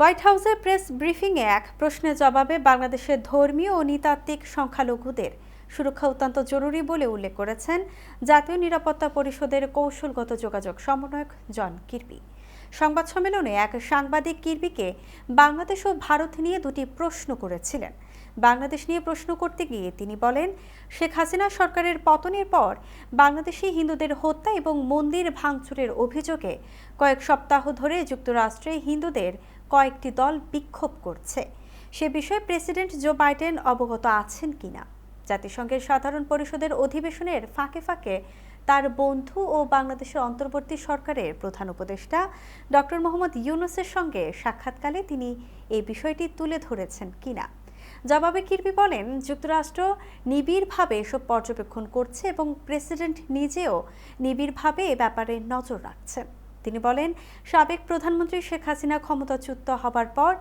White হাউসে press ব্রিফিংয়ে এক প্রশ্নের জবাবে বাংলাদেশের ধর্মীয় ও নৃতাত্ত্বিক সংখ্যালঘুদের সুরক্ষা অত্যন্ত জরুরি বলে উল্লেখ করেছেন জাতীয় নিরাপত্তা পরিষদের কৌশলগত যোগাযোগ সমন্বয়ক জন কিরবি সংবাদ সম্মেলনে এক সাংবাদিক কিরবিকে বাংলাদেশ ও ভারত নিয়ে দুটি প্রশ্ন করেছিলেন। বাংলাদেশ নিয়ে প্রশ্ন করতে গিয়ে তিনি বলেন, শেখ হাসিনা সরকারের পতনের পর বাংলাদেশি হিন্দুদের হত্যা এবং মন্দির ভাঙচুরের অভিযোগে কয়েক সপ্তাহ ধরে যুক্তরাষ্ট্রে হিন্দুদের কয়েকটি দল বিক্ষোভ করছে। সে বিষয়ে প্রেসিডেন্ট জো বাইডেন অবগত আছেন কিনা? জাতিসংঘের সাধারণ পরিষদের অধিবেশনের ফাঁকে ফাঁকে তার বন্ধু ও বাংলাদেশের অন্তর্বর্তী সরকারের প্রধান উপদেষ্টা ডক্টর মোহাম্মদ ইউনুসের সঙ্গে সাক্ষাৎকালে তিনি এই বিষয়টি তুলে ধরেছেন কিনা? জবাবে কিরবি বলেন, যুক্তরাষ্ট্র নিবিড়ভাবে এসব পর্যবেক্ষণ করছে এবং প্রেসিডেন্ট নিজেও নিবিড়ভাবে এ ব্যাপারে নজর রাখছেন। তিনি বলেন, সাবেক প্রধানমন্ত্রী শেখ হাসিনা ক্ষমতাচ্যুত হবার পর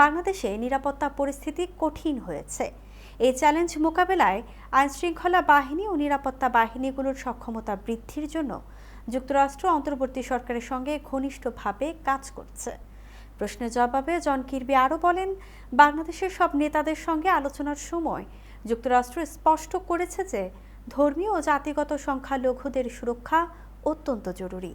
বাংলাদেশে নিরাপত্তা পরিস্থিতি কঠিন হয়েছে। এই চ্যালেঞ্জ মোকাবেলায় আইনশৃঙ্খলা বাহিনী ও নিরাপত্তা বাহিনীগুলোর সক্ষমতা বৃদ্ধির জন্য যুক্তরাষ্ট্র অন্তর্বর্তী সরকারের সঙ্গে ঘনিষ্ঠভাবে কাজ করছে। প্রশ্নের জবাবে জন কিরবি আরও বলেন, বাংলাদেশের সব নেতাদের সঙ্গে আলোচনার সময় যুক্তরাষ্ট্র স্পষ্ট করেছে যে ধর্মীয় ও জাতিগত সংখ্যালঘুদের সুরক্ষা অত্যন্ত জরুরি।